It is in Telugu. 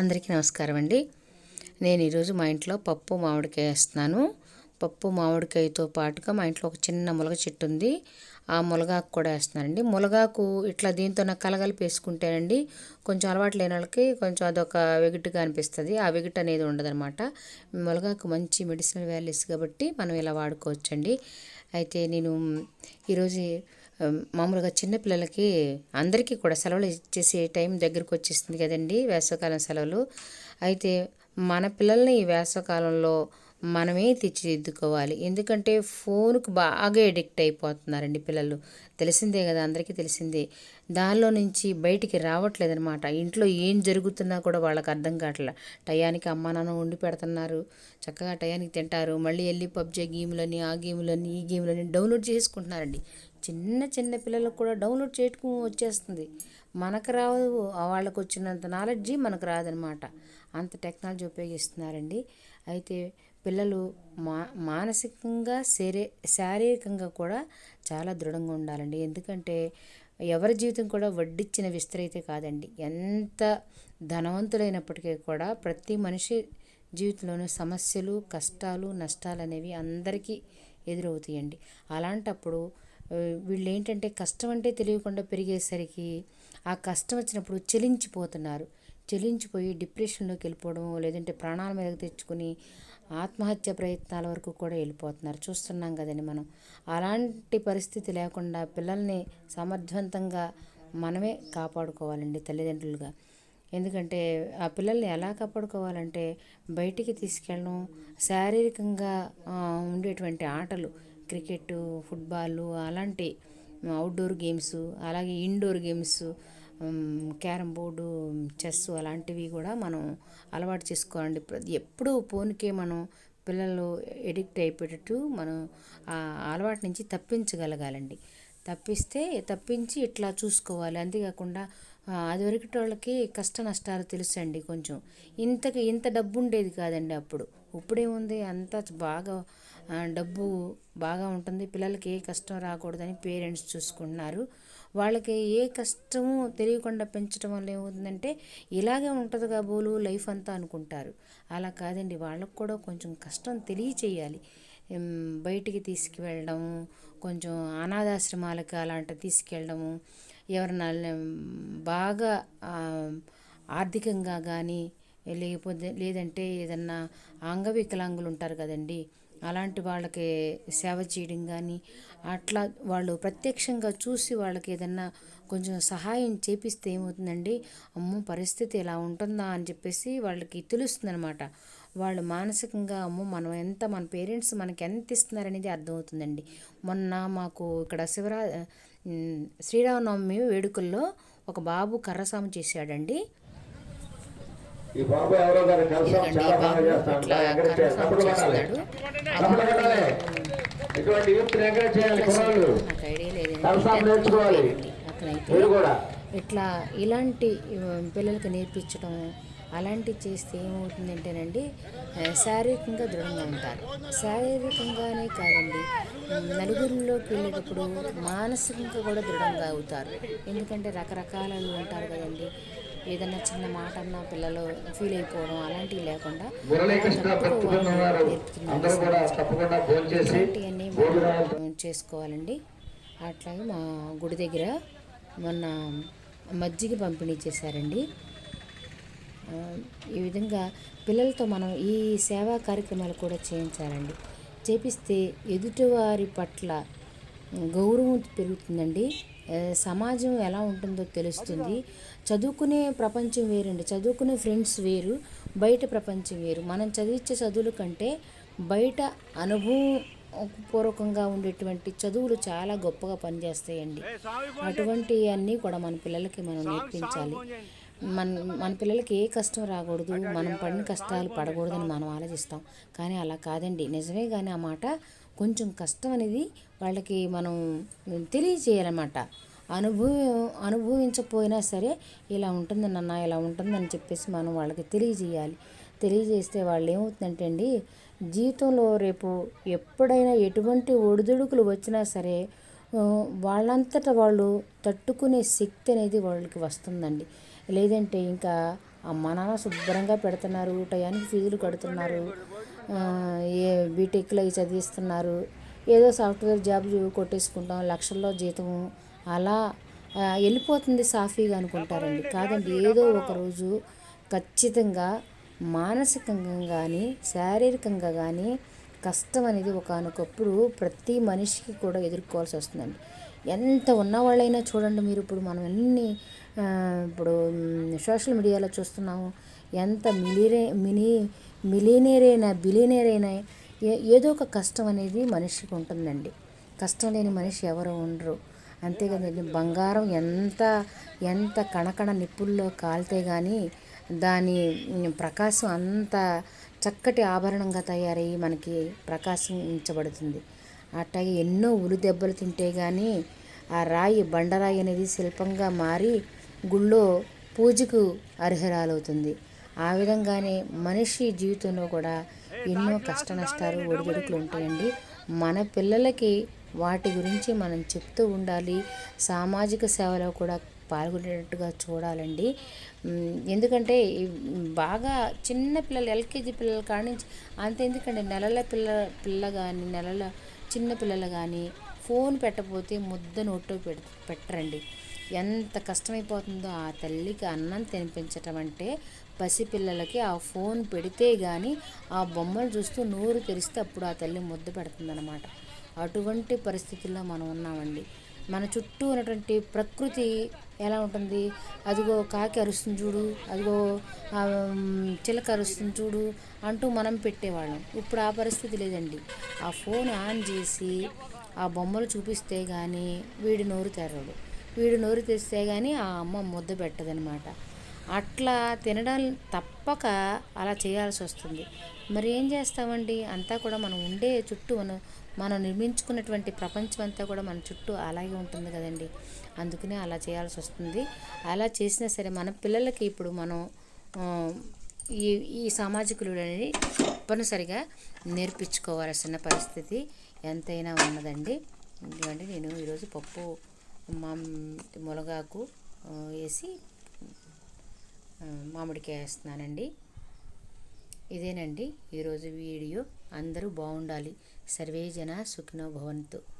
అందరికీ నమస్కారం అండి. నేను ఈరోజు మా ఇంట్లో పప్పు మామిడికాయ వేస్తున్నాను. పప్పు మామిడికాయతో పాటుగా మా ఇంట్లో ఒక చిన్న ములగ చెట్టు ఉంది. ఆ ములగాకు కూడా వేస్తున్నానండి. ములగాకు ఇట్లా దీంతో నాకు కలగలిపి వేసుకుంటేనండి కొంచెం అలవాటు లేని వాళ్ళకి కొంచెం అదొక వెగిట్గా అనిపిస్తుంది. ఆ వెగిట్ అనేది ఉండదనమాట ములగాకు మంచి మెడిసినల్ వాల్యూస్ కాబట్టి మనం ఇలా వాడుకోవచ్చండి. అయితే నేను ఈరోజు మామూలుగా చిన్నపిల్లలకి అందరికీ కూడా సెలవులు ఇచ్చేసే టైం దగ్గరకు వచ్చేసింది కదండి వేసవకాలం సెలవులు. అయితే మన పిల్లల్ని ఈ వేసవకాలంలో మనమే తీర్చిదిద్దుకోవాలి. ఎందుకంటే ఫోన్కు బాగా ఎడిక్ట్ అయిపోతున్నారండి పిల్లలు. తెలిసిందే కదా అందరికీ తెలిసిందే. దానిలో నుంచి బయటికి రావట్లేదనమాట ఇంట్లో ఏం జరుగుతున్నా కూడా వాళ్ళకి అర్థం కావట్లే. టయానికి అమ్మ నాన్న వండి పెడుతున్నారు. చక్కగా టయానికి తింటారు. మళ్ళీ వెళ్ళి పబ్జీ గేమ్లని ఆ గేమ్లని ఈ గేమ్లని డౌన్లోడ్ చేసుకుంటున్నారండి. చిన్న చిన్న పిల్లలకు కూడా డౌన్లోడ్ చేయటం వచ్చేస్తుంది. మనకు రాదు వాళ్ళకు వచ్చినంత నాలెడ్జి మనకు రాదనమాట అంత టెక్నాలజీ ఉపయోగిస్తున్నారండి. అయితే పిల్లలు మా మానసికంగా శరీ శారీరకంగా కూడా చాలా దృఢంగా ఉండాలండి. ఎందుకంటే ఎవరి జీవితం కూడా వడ్డిచ్చిన విస్తరైతే కాదండి. ఎంత ధనవంతులైనప్పటికీ కూడా ప్రతి మనిషి జీవితంలోనూ సమస్యలు కష్టాలు నష్టాలు అనేవి అందరికీ ఎదురవుతాయండి. అలాంటప్పుడు వీళ్ళు ఏంటంటే కష్టం అంటే తెలియకుండా పెరిగేసరికి ఆ కష్టం వచ్చినప్పుడు చెలించిపోతున్నారు. చెలించిపోయి డిప్రెషన్లోకి వెళ్ళిపోవడం లేదంటే ప్రాణాల మీదకి తెచ్చుకుని ఆత్మహత్య ప్రయత్నాల వరకు కూడా వెళ్ళిపోతున్నారు. చూస్తున్నాం కదండి మనం. అలాంటి పరిస్థితి లేకుండా పిల్లల్ని సమర్థవంతంగా మనమే కాపాడుకోవాలండి తల్లిదండ్రులుగా. ఎందుకంటే ఆ పిల్లల్ని ఎలా కాపాడుకోవాలంటే బయటికి తీసుకెళ్ళడం శారీరకంగా ఉండేటువంటి ఆటలు క్రికెట్ ఫుట్బాల్ అలాంటి అవుట్డోర్ గేమ్స్ అలాగే indoor games carrom board chess అలాంటివి కూడా మనం అలవాటు చేసుకోవాలండి. ఎప్పుడు ఫోన్కే మనం పిల్లలు ఎడిక్ట్ అయిపోయేటట్టు మనం ఆ అలవాటు నుంచి తప్పించగలగాలండి. తప్పిస్తే తప్పించి ఇట్లా చూసుకోవాలి. అంతేకాకుండా అదివరకు వాళ్ళకి కష్ట నష్టాలు తెలుసండి కొంచెం. ఇంతకి ఇంత డబ్బు ఉండేది కాదండి అప్పుడు. ఇప్పుడేముంది? అంత బాగా డబ్బు బాగా ఉంటుంది పిల్లలకి ఏ కష్టం రాకూడదని పేరెంట్స్ చూసుకుంటున్నారు. వాళ్ళకి ఏ కష్టము తెలియకుండా పెంచడం వల్ల ఏమవుతుందంటే ఇలాగే ఉంటుంది కాబోలు లైఫ్ అంతా అనుకుంటారు. అలా కాదండి వాళ్ళకు కూడా కొంచెం కష్టం తెలియచేయాలి. బయటికి తీసుకువెళ్ళడము కొంచెం అనాథాశ్రమాలకు అలాంటివి తీసుకెళ్ళడము ఎవరన్నా బాగా ఆర్థికంగా కానీ లేకపోతే లేదంటే ఏదన్నా అంగవికలాంగులు ఉంటారు కదండి అలాంటి వాళ్ళకి సేవ చేయడం కానీ అట్లా వాళ్ళు ప్రత్యక్షంగా చూసి వాళ్ళకి ఏదన్నా కొంచెం సహాయం చేపిస్తే ఏమవుతుందండి అమ్మో పరిస్థితి ఎలా ఉంటుందా అని చెప్పేసి వాళ్ళకి తెలుస్తుందనమాట వాళ్ళు మానసికంగా అమ్మో మనం ఎంత మన పేరెంట్స్ మనకి ఎంత ఇస్తున్నారనేది అర్థమవుతుందండి. మొన్న మాకు ఇక్కడ శివరా శ్రీరామనవమి వేడుకల్లో ఒక బాబు కర్రసాము చేశాడండి. ఈ బాబు ఎవరో గారు కలసం చాలా బాగా చేస్తాడు. ఇటువంటి యూత్ ఎంకరేజ్ చేయాలి కుర్రాళ్ళు. కలసం నేర్చుకోవాలి. మీరు కూడా. ఇట్లా ఇలాంటి పిల్లలకి నేర్పించడం అలాంటివి చేస్తే ఏమవుతుందంటేనండి శారీరకంగా దృఢంగా ఉంటారు. శారీరకంగానే కాదండి నలుగురిలోకి వెళ్ళేటప్పుడు మానసికంగా కూడా దృఢంగా అవుతారు. ఎందుకంటే రకరకాల ఉంటారు కదండి. ఏదన్నా చిన్న మాట అన్నా పిల్లలు ఫీల్ అయిపోవడం అలాంటివి లేకుండా ఇలాంటివన్నీ చేసుకోవాలండి. అట్లాగే మా గుడి దగ్గర మొన్న మజ్జిగ పంపిణీ చేశారండి. ఈ విధంగా పిల్లలతో మనం ఈ సేవా కార్యక్రమాలు కూడా చేయించాలండి. చేపిస్తే ఎదుటివారి పట్ల గౌరవం పెరుగుతుందండి. సమాజం ఎలా ఉంటుందో తెలుస్తుంది. చదువుకునే ప్రపంచం వేరండి. చదువుకునే ఫ్రెండ్స్ వేరు బయట ప్రపంచం వేరు. మనం చదివించే చదువుల కంటే బయట అనుభవం పూర్వకంగా ఉండేటువంటి చదువులు చాలా గొప్పగా పనిచేస్తాయండి. అటువంటి అన్నీ కూడా మన పిల్లలకి మనం నేర్పించాలి. మన మన పిల్లలకి ఏ కష్టం రాకూడదు మనం పడిన కష్టాలు పడకూడదని మనం ఆలోచిస్తాం. కానీ అలా కాదండి. నిజమే కానీ ఆ మాట కొంచెం కష్టం అనేది వాళ్ళకి మనం తెలియజేయాలన్నమాట. అనుభవం అనుభవించకపోయినా సరే ఇలా ఉంటుంది నాన్న ఇలా ఉంటుందని చెప్పేసి మనం వాళ్ళకి తెలియజేయాలి. తెలియజేస్తే వాళ్ళు ఏమవుతుందంటే అండి జీవితంలో రేపు ఎప్పుడైనా ఎటువంటి ఒడిదుడుకులు వచ్చినా సరే వాళ్ళంతటా వాళ్ళు తట్టుకునే శక్తి అనేది వాళ్ళకి వస్తుందండి. లేదంటే ఇంకా అమ్మ నాన్న శుభ్రంగా పెడుతున్నారు టయానికి ఫీజులు కడుతున్నారు ఏ బీటెక్లో అవి చదివిస్తున్నారు ఏదో సాఫ్ట్వేర్ జాబ్ కొట్టేసుకుంటాం లక్షల్లో జీతము అలా వెళ్ళిపోతుంది సాఫీగా అనుకుంటారండి. కాదండి ఏదో ఒక రోజు ఖచ్చితంగా మానసికంగా కానీ శారీరకంగా కానీ కష్టం అనేది ఒకనొకప్పుడు ప్రతి మనిషికి కూడా ఎదుర్కోవాల్సి వస్తుందండి. ఎంత ఉన్నవాళ్ళైనా చూడండి మీరు ఇప్పుడు మనం ఎన్ని ఇప్పుడు సోషల్ మీడియాలో చూస్తున్నాము. ఎంత మిలిరే మినీ మిలీనియర్ అయినా అయినా ఏ- ఏదో ఒక కష్టం అనేది మనిషికి ఉంటుందండి. కష్టం లేని మనిషి ఎవరు ఉండరు. అంతేకాదండి బంగారం ఎంత ఎంత కణకణ నిప్పుల్లో కాలితే కానీ దాని ప్రకాశం అంత చక్కటి ఆభరణంగా తయారయ్యి మనకి ప్రకాశించబడుతుంది. అట్లాగే ఎన్నో ఉలి దెబ్బలు తింటే కానీ ఆ రాయి బండరాయి అనేది శిల్పంగా మారి గుళ్ళో పూజకు అర్హరాలవుతుంది. ఆ విధంగానే మనిషి జీవితంలో కూడా ఎన్నో కష్ట నష్టాలు ఒడిదుడుకులు ఉంటాయండి. మన పిల్లలకి వాటి గురించి మనం చెప్తూ ఉండాలి. సామాజిక సేవలో కూడా పాల్గొనేటట్టుగా చూడాలండి. ఎందుకంటే బాగా చిన్న పిల్లలు ఎల్కేజీ పిల్లల కాడి నుంచి అంత ఎందుకంటే నెలల పిల్ల పిల్ల కానీ నెలల చిన్న పిల్లలు కానీ ఫోన్ పెట్టకపోతే ముద్ద నోట్లో పెట్ పెట్టరండి. ఎంత కష్టమైపోతుందో ఆ తల్లికి అన్నం తినిపించటం అంటే పసిపిల్లలకి ఆ ఫోన్ పెడితే కానీ ఆ బొమ్మలు చూస్తూ నోరు తెరిస్తే అప్పుడు ఆ తల్లి ముద్ద పెడుతుందన్నమాట. అటువంటి పరిస్థితుల్లో మనం ఉన్నామండి. మన చుట్టూ ఉన్నటువంటి ప్రకృతి ఎలా ఉంటుంది? అదిగో కాకి అరుస్తుంది చూడు అదిగో చిలక అరుస్తుంది చూడు అంటూ మనం పెట్టేవాళ్ళం. ఇప్పుడు ఆ పరిస్థితి లేదండి. ఆ ఫోన్ ఆన్ చేసి ఆ బొమ్మలు చూపిస్తే కానీ వీడి నోరు తెరవడు. వీడు నోరు తెస్తే కానీ ఆ అమ్మ ముద్ద పెట్టదనమాట. అట్లా తినడం తప్పక అలా చేయాల్సి వస్తుంది. మరి ఏం చేస్తామండి? అంతా కూడా మనం ఉండే చుట్టూ మనం మనం నిర్మించుకున్నటువంటి ప్రపంచం అంతా కూడా మన చుట్టూ అలాగే ఉంటుంది కదండి. అందుకనే అలా చేయాల్సి వస్తుంది. అలా చేసినా సరే మన పిల్లలకి ఇప్పుడు మనం ఈ ఈ సామాజికులు అనేది తప్పనిసరిగా నేర్పించుకోవాల్సిన పరిస్థితి ఎంతైనా ఉన్నదండి. ఎందుకంటే నేను ఈరోజు పప్పు మా మునగాకు వేసి మామిడికాయ వేస్తున్నానండి. ఇదేనండి ఈరోజు వీడియో. అందరూ బాగుండాలి. సర్వే జన సుఖినో భవంతు.